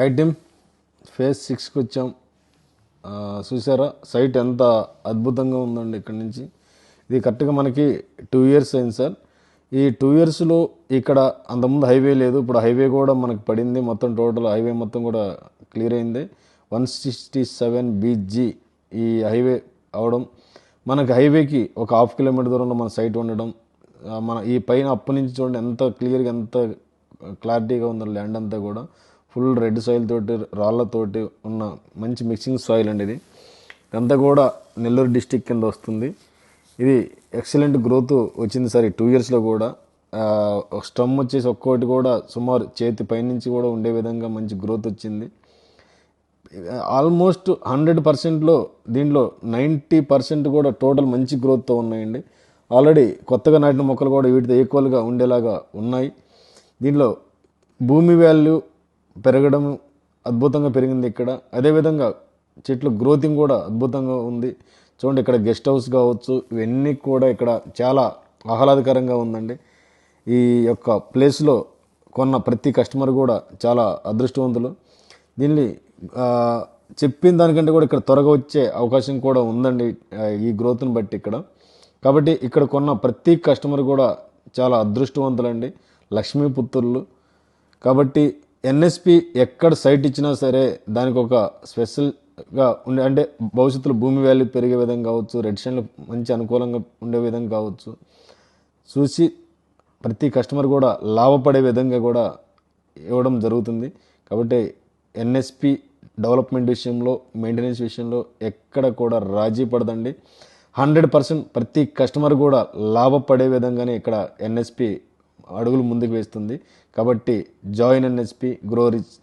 హైటిమ్ phase సిక్స్కి వచ్చాం. చూసారా సైట్ ఎంత అద్భుతంగా ఉందండి ఇక్కడ నుంచి. ఇది కరెక్ట్గా మనకి టూ ఇయర్స్ అయింది సార్ ఈ టూ ఇయర్స్లో ఇక్కడ అంతకుముందు హైవే లేదు. ఇప్పుడు హైవే కూడా మనకు పడింది. మొత్తం టోటల్ హైవే మొత్తం కూడా క్లియర్ అయింది. One sixty seven B G ఈ హైవే అవడం. మనకి హైవేకి ఒక హాఫ్ కిలోమీటర్ దూరంలో మన సైట్ ఉండడం. మన ఈ పైన అప్పు నుంచి చూడండి ఎంత క్లియర్గా ఎంత క్లారిటీగా ఉందో ల్యాండ్ అంతా కూడా. ఫుల్ రెడ్ సాయిల్ తోటి రాళ్ళతోటి ఉన్న మంచి మిక్సింగ్ సాయిల్ అండి ఇది. ఇదంతా కూడా నెల్లూరు డిస్టిక్ కింద వస్తుంది. ఇది ఎక్సలెంట్ గ్రోత్ వచ్చింది సార్ ఈ టూ ఇయర్స్లో కూడా. ఒక స్టమ్ వచ్చేసి ఒక్కోటి కూడా సుమారు చేతి పైనుంచి కూడా ఉండే విధంగా మంచి గ్రోత్ వచ్చింది. ఆల్మోస్ట్ హండ్రెడ్ పర్సెంట్లో దీంట్లో నైంటీ పర్సెంట్ కూడా టోటల్ మంచి గ్రోత్తో ఉన్నాయండి. ఆల్రెడీ కొత్తగా నాటిన మొక్కలు కూడా వీటితో ఈక్వల్గా ఉండేలాగా ఉన్నాయి. దీంట్లో భూమి వాల్యూ పెరగడం అద్భుతంగా పెరిగింది ఇక్కడ. అదేవిధంగా చెట్లు గ్రోతింగ్ కూడా అద్భుతంగా ఉంది. చూడండి ఇక్కడ గెస్ట్ హౌస్ కావచ్చు ఇవన్నీ కూడా ఇక్కడ చాలా ఆహ్లాదకరంగా ఉందండి. ఈ యొక్క ప్లేస్లో కొన్న ప్రతి కస్టమర్ కూడా చాలా అదృష్టవంతులు. దీన్ని చెప్పిన దానికంటే కూడా ఇక్కడ త్వరగా వచ్చే అవకాశం కూడా ఉందండి ఈ గ్రోత్ని బట్టి ఇక్కడ. కాబట్టి ఇక్కడ కొన్న ప్రతి కస్టమర్ కూడా చాలా అదృష్టవంతులండి. లక్ష్మీ పుత్రులు కాబట్టి ఎన్ఎస్పి ఎక్కడ సైట్ ఇచ్చినా సరే దానికి ఒక స్పెషల్గా ఉండే అంటే భవిష్యత్తులో భూమి వాల్యూ పెరిగే విధంగా కావచ్చు రెడిషన్లు మంచి అనుకూలంగా ఉండే విధంగా కావచ్చు చూసి ప్రతి కస్టమర్ కూడా లాభపడే విధంగా కూడా ఇవ్వడం జరుగుతుంది. కాబట్టి ఎన్ఎస్పి డెవలప్మెంట్ విషయంలో మెయింటెనెన్స్ విషయంలో ఎక్కడ కూడా రాజీ పడదండి. హండ్రెడ్ పర్సెంట్ ప్రతి కస్టమర్ కూడా లాభపడే విధంగానే ఇక్కడ ఎన్ఎస్పి అడుగులు ముందుకు వేస్తుంది. కాబట్టి జాయిన్ ఎన్ఎస్పి గ్రో రిచ్